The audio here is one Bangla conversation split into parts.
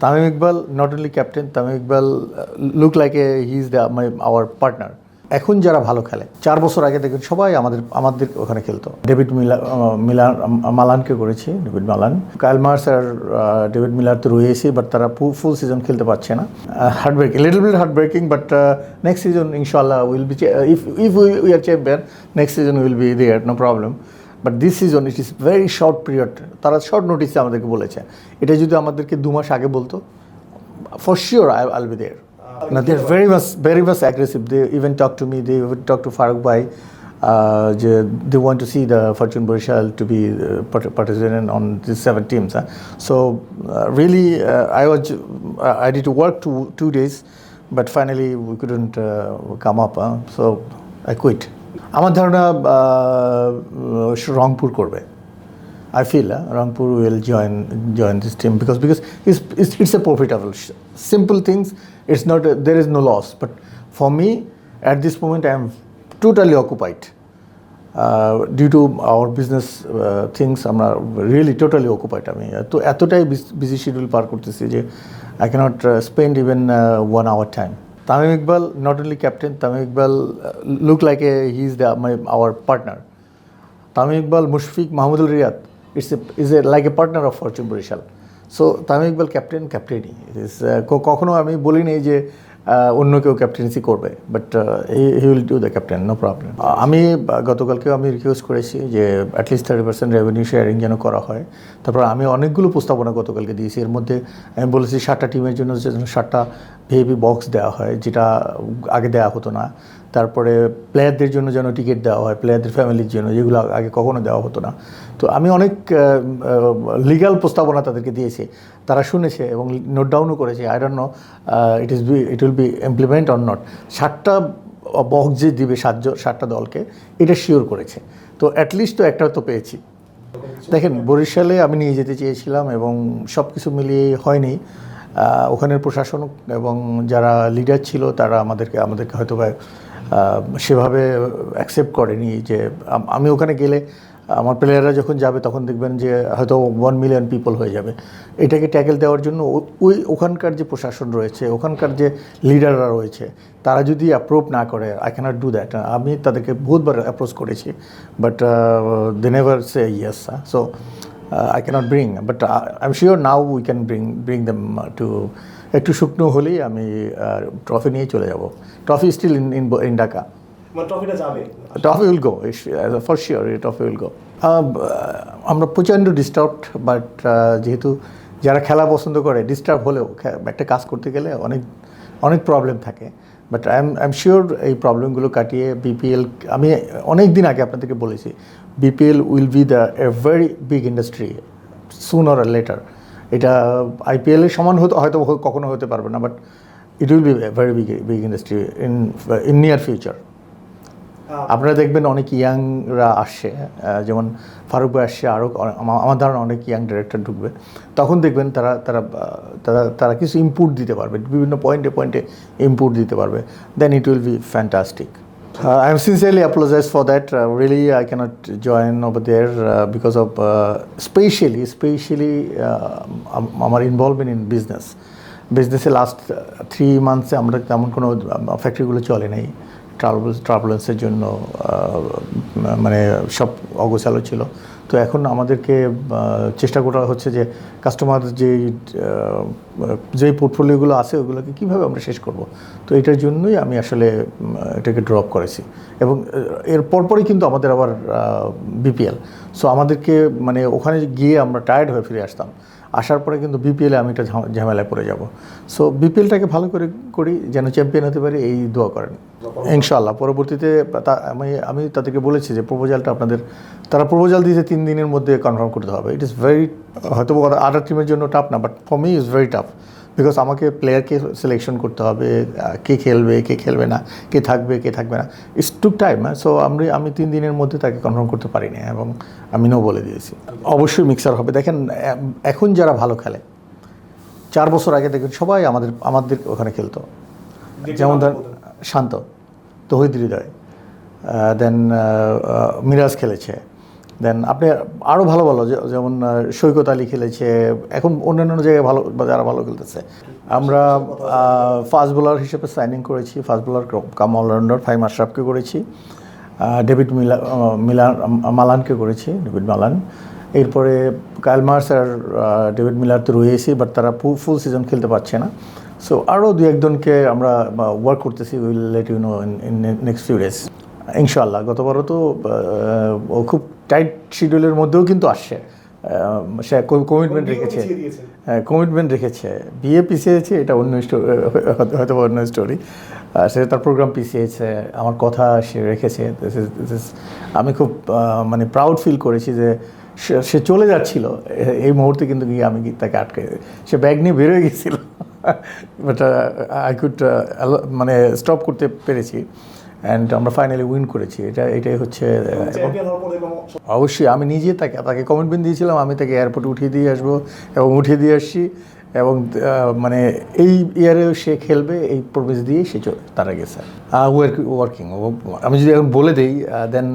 Tamim Iqbal, not only captain, Tamim Iqbal uh, look like a, he is the, my, our partner. এখন যারা ভালো খেলে চার বছর আগে দেখবেন সবাই আমাদের আমাদের ওখানে খেলতো। ডেভিড মিলা মিলার মালানকে করেছি ডেভিড মালান। কাইল মার্স আর ডেভিড মিলার তো রয়েছে বাট তারা ফুল সিজন খেলতে পারছে না। Hard breaking little bit hard breaking but next season ইনশাল্লাহ will be if if we are champion next season will be there no problem but this season it is very short period তারা শর্ট নোটিসে আমাদেরকে বলেছে। এটা যদি আমাদেরকে দু মাস আগে বলতো for sure I'll be there না they are very much very much aggressive they even talk to me they even talk to Faruk ভাই যে they want to see the Fortune Barishal to be participant on this seven teams হ্যাঁ so really I was I did to work to two days but finally we couldn't come up so I quit আমার ধারণা রংপুর করবে। I feel Rangpur will join join this team because because it's it's a profitable simple things it's not there is no loss but for me at this moment I am totally occupied due to our business things আমরা রিয়েলি টোটালি অকুপাইড আমি তো এতটাই বিজি শিডিউল পার করতেছি যে I can't spend even one hour time Tamim Iqbal, not only captain, Tamim Iqbal uh, look like a, he's the, my, our partner. Tamim Iqbal, Mushfiq, Mahmoudul Riyad, it's a, is a, like a partner of Fortune Borishal. So Tamim Iqbal captain ক্যাপ্টেনই কখনো আমি বলিনি যে আহ, অন্য কেউ ক্যাপ্টেন্সি করবে but he will do the captain no problem আমি গতকালকেও আমি রিকোয়েস্ট করেছি যে at least thirty percent revenue sharing যেন করা হয়। তারপর আমি অনেকগুলো প্রস্তাবনা গতকালকে দিয়েছি। এর মধ্যে আমি বলেছি সাতটা টিমের জন্য সাতটা ভিআইপি বক্স দেওয়া হয়, যেটা আগে দেওয়া হতো না। তারপরে প্লেয়ারদের জন্য যেন টিকিট দেওয়া হয় প্লেয়ারদের ফ্যামিলির জন্য যেগুলো আগে কখনো দেওয়া হতো না। তো আমি অনেক লিগ্যাল প্রস্তাবনা তাদেরকে দিয়েছি। তারা শুনেছে এবং নোট ডাউনও করেছে। I don't know it is be it will be implement or not ষাটটা বক্স যে দিবে সাতজন ষাটটা দলকে এটা শিওর করেছে। তো অ্যাটলিস্ট তো একটা তো পেয়েছি। দেখেন বরিশালে আমি নিয়ে যেতে চেয়েছিলাম এবং সব কিছু মিলিয়ে হয়নি। ওখানের প্রশাসন এবং যারা লিডার ছিল তারা আমাদেরকে আমাদেরকে হয়তো বা, সেভাবে অ্যাকসেপ্ট করেনি যে আমি ওখানে গেলে আমার প্লেয়াররা যখন যাবে তখন দেখবেন যে হয়তো ওয়ান মিলিয়ন পিপল হয়ে যাবে। এটাকে ট্যাকেল দেওয়ার জন্য ওই ওখানকার যে প্রশাসন রয়েছে, ওখানকার যে লিডাররা রয়েছে, তারা যদি অ্যাপ্রুভ না করে আই ক্যানট ডু দ্যাট আমি তাদেরকে বহুতবার অ্যাপ্রোচ করেছি but they never say yes so I can't bring but I am sure now we can bring bring them to একটু শুকনো হলেই আমি ট্রফি নিয়ে চলে যাব। Trophy still in in in Dhaka trophy will go for sure trophy will go আমরা প্রচণ্ড ডিস্টার্বড বাট যেহেতু যারা খেলা পছন্দ করে ডিস্টার্ব হলেও একটা কাজ করতে গেলে অনেক অনেক প্রবলেম থাকে। But I am I am sure এই প্রবলেমগুলো কাটিয়ে বিপিএল আমি অনেক দিন আগে আপনাদেরকে বলেছি BPL will be the a very big industry soon or later এটা আইপিএলের সমান হতে, হয়তো কখনো হতে পারবে না but it will be very big big industry in in near future আপনারা দেখবেন অনেক ইয়াংরা আসছে যেমন ফারুক ভাই আসছে আরও আমার ধারণা অনেক ইয়াং ডিরেক্টর ঢুকবে। তখন দেখবেন তারা তারা তারা তারা কিছু ইনপুট দিতে পারবে, বিভিন্ন পয়েন্টে পয়েন্টে ইনপুট দিতে পারবে। Then it will be fantastic I am sincerely apologise for that really I can't join over there because of specially specially আমার ইনভলভমেন্ট ইন বিজনেস বিজনেসে লাস্ট থ্রি মান্থসে আমরা তেমন কোনো ফ্যাক্টরিগুলো চলে নেই। ট্রাভেলেন্সের জন্য মানে সব অগোছালো ছিল। তো এখন আমাদেরকে চেষ্টা করা হচ্ছে যে কাস্টমার যে যে পোর্টফোলিওগুলো আছে ওগুলোকে কীভাবে আমরা শেষ করব। তো এটার জন্যই আমি আসলে এটাকে ড্রপ করেছি। এবং এর পরপরই কিন্তু আমাদের আবার বিপিএল সো আমাদেরকে মানে ওখানে গিয়ে আমরা টায়ার্ড হয়ে ফিরে আসতাম। আসার পরে কিন্তু বিপিএলে আমি ঝাম- ঝামেলায় পড়ে যাব। সো বিপিএলটাকে ভালো করে করি, যেন চ্যাম্পিয়ন হতে পারি, এই দোয়া করেন। ইনশাল্লাহ পরবর্তীতে আমি আমি তাদেরকে বলেছি যে প্রপোজালটা আপনাদের, তারা প্রপোজাল দিতে তিন দিনের মধ্যে কনফার্ম করতে হবে। ইট ইস ভেরি হয়তো আদার টিমের জন্য টাফ না but for me is very tough because আমাকে প্লেয়ারকে সিলেকশন করতে হবে কে খেলবে কে খেলবে না কে থাকবে কে থাকবে না। ইটস টুক টাইম সো আমি আমি তিন দিনের মধ্যে তাকে কনফার্ম করতে পারিনি এবং আমি নো বলে দিয়েছি। অবশ্যই মিক্সার হবে। দেখেন এখন যারা ভালো খেলে চার বছর আগে দেখবেন সবাই আমাদের আমাদের ওখানে খেলতো। যেমন ধর শান্ত তহিদ হৃদয় দেন মিরাজ খেলেছে। দেন আপনি আরও ভালো ভালো যেমন সৈকত আলী খেলেছে, এখন অন্যান্য জায়গায় ভালো বা যারা ভালো খেলতেছে। আমরা ফাস্ট বোলার হিসেবে সাইনিং করেছি, fast bowler cum allrounder Faheem আশরাফকে করেছি। ডেভিড মিলা মিলান মালানকে করেছি, ডেভিড মালান। এরপরে কাইল মার্স আর ডেভিড মিলার তো রয়েছি বাট তারা ফুল সিজন খেলতে পারছে না। সো আরও দু একজনকে আমরা ওয়ার্ক করতেছি will let you know in next few days ইনশাল্লাহ গতবারও তো খুব টাইট শিডিউলের মধ্যেও কিন্তু আসছে। সে কমিটমেন্ট রেখেছে। হ্যাঁ কমিটমেন্ট রেখেছে। বিয়ে পিছিয়েছে এটা অন্য স্টোরি হয়তো অন্য স্টোরি সে তার প্রোগ্রাম পিছিয়েছে আমার কথা সে রেখেছে। আমি খুব মানে প্রাউড ফিল করেছি যে সে- চলে যাচ্ছিল। এই মুহূর্তে কিন্তু গিয়ে আমি তাকে আটকে সে ব্যাগ নিয়ে বেরোয় গেছিল। বাট আই কুড মানে স্টপ করতে পেরেছি। অ্যান্ড আমরা ফাইনালি উইন করেছি। এটা এটাই হচ্ছে দেখলাম অবশ্যই আমি নিজে তাকে তাকে কমিটমেন্ট দিয়েছিলাম আমি তাকে এয়ারপোর্টে উঠিয়ে দিয়ে আসব এবং উঠিয়ে দিয়ে আসছি এবং মানে এই ইয়ারেও সে খেলবে এই প্রবেশ দিয়ে সে তারা গেছে। ওয়ার্কিং আমি যদি এখন বলে দিই দেন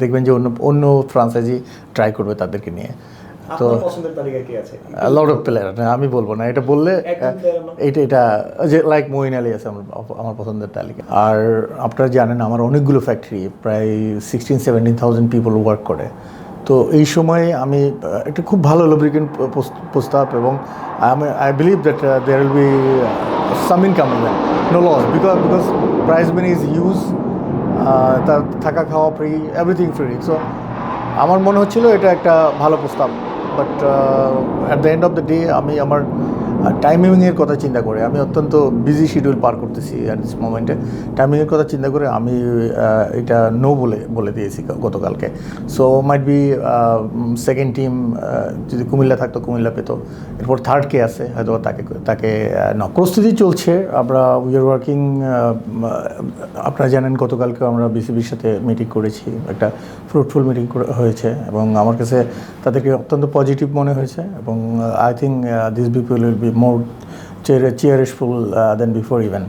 দেখবেন যে অন্য অন্য ফ্রান্সাইজি ট্রাই করবে তাদেরকে নিয়ে। তো লট অফ প্লেয়ার না আমি বলব না এটা বললে এটা এটা যে লাইক মইন আলী আছে আমার আমার পছন্দের তালিকা। আর আপনারা জানেন আমার অনেকগুলো ফ্যাক্টরি প্রায় sixteen seventeen thousand people work করে। তো এই সময়ে আমি একটা খুব ভালো লুব্রিকেন্ট প্রস্তাব এবং আমি I believe that there will be some income no loss because because price many is use তার থাকা খাওয়া ফ্রি এভরিথিং ফ্রি সো আমার মনে হচ্ছিল এটা একটা ভালো প্রস্তাব। But at the end of the day আমি আমার টাইমিংয়ের কথা চিন্তা করে, আমি অত্যন্ত বিজি শিডিউল পার করতেছি অ্যাট দিস মোমেন্টে টাইমিংয়ের কথা চিন্তা করে আমি এটা নো বলে বলে দিয়েছি গতকালকে। So might be second team যদি কুমিল্লা থাকতো, কুমিল্লা পেতো। এরপর থার্ড কে আছে হয়তো তাকে তাকে ন প্রস্তুতি চলছে, আমরা উই আর ওয়ার্কিং আপনারা জানেন গতকালকে আমরা বিসিবির সাথে মিটিং করেছি। একটা ফ্রুটফুল মিটিং হয়েছে, এবং আমার কাছে তাদেরকে অত্যন্ত পজিটিভ মনে হয়েছে, এবং I think this people will be more cheerful than before even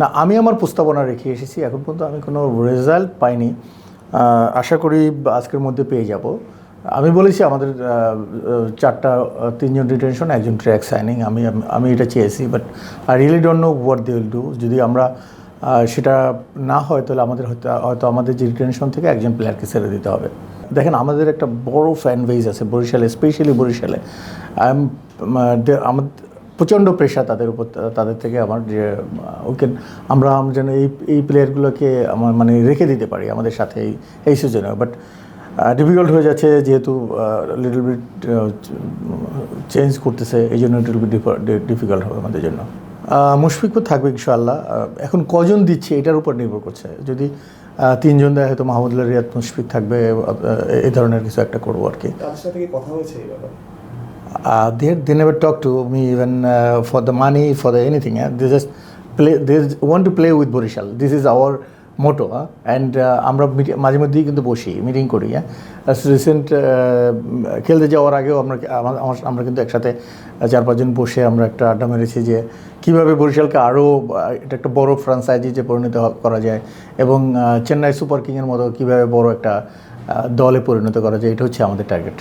না আমি আমার প্রস্তাবনা রেখে এসেছি, এখন পর্যন্ত আমি কোনো রেজাল্ট পাইনি। আশা করি আজকের মধ্যে পেয়ে যাব। আমি বলেছি আমাদের চারটা তিনজন রিটেনশন একজন ট্র্যাক সাইনিং আমি আমি এটা চেয়েছি but I really don't know what they will do যদি আমরা সেটা না হয়, তাহলে আমাদের হয়তো হয়তো আমাদের যে রিটেনশন থেকে একজন প্লেয়ারকে ছেড়ে দিতে হবে। দেখেন, আমাদের একটা বড় ফ্যান বেজ আছে বরিশালে স্পেশালি বরিশালে। আই এম আমাদের প্রচণ্ড প্রেশার তাদের উপর, তাদের থেকে আমার যে, ওকে আমরা যেন এই এই প্লেয়ারগুলোকে আমার মানে রেখে দিতে পারি আমাদের সাথে এই এই সিজনে বাট ডিফিকাল্ট হয়ে যাচ্ছে যেহেতু লিটল বিট চেঞ্জ করতেছে, এই জন্য লিটল বিট ডিফিকাল্ট হবে আমাদের জন্য। মুশফিকও থাকবে ইনশাআল্লাহ। এখন কজন দিচ্ছে এটার উপর নির্ভর করছে। যদি তিনজন দেয়, হয়তো মাহমুদুল্লাহ রিয়াদ মুশফিক থাকবে এই ধরনের কিছু একটা করব আর কি। কথা হয়েছে Uh, they, they never talk to me even uh, for the money, for the anything. Yeah? They just play, they want to play with Borishal. This is our. Huh? And uh, আমরা মাঝে মধ্যেই কিন্তু বসি মিটিং করি হ্যাঁ রিসেন্ট খেলতে যাওয়ার আগেও আমরা আমা- আমার- কিন্তু একসাথে চার পাঁচজন বসে আমরা একটা আড্ডা মেরেছি যে কীভাবে বরিশালকে আরও এটা একটা বড় ফ্রাঞ্চাইজি যে পরিণত করা যায় এবং চেন্নাই সুপার কিংয়ের মতো কীভাবে বড় একটা দলে পরিণত করা যায় এটা হচ্ছে আমাদের টার্গেট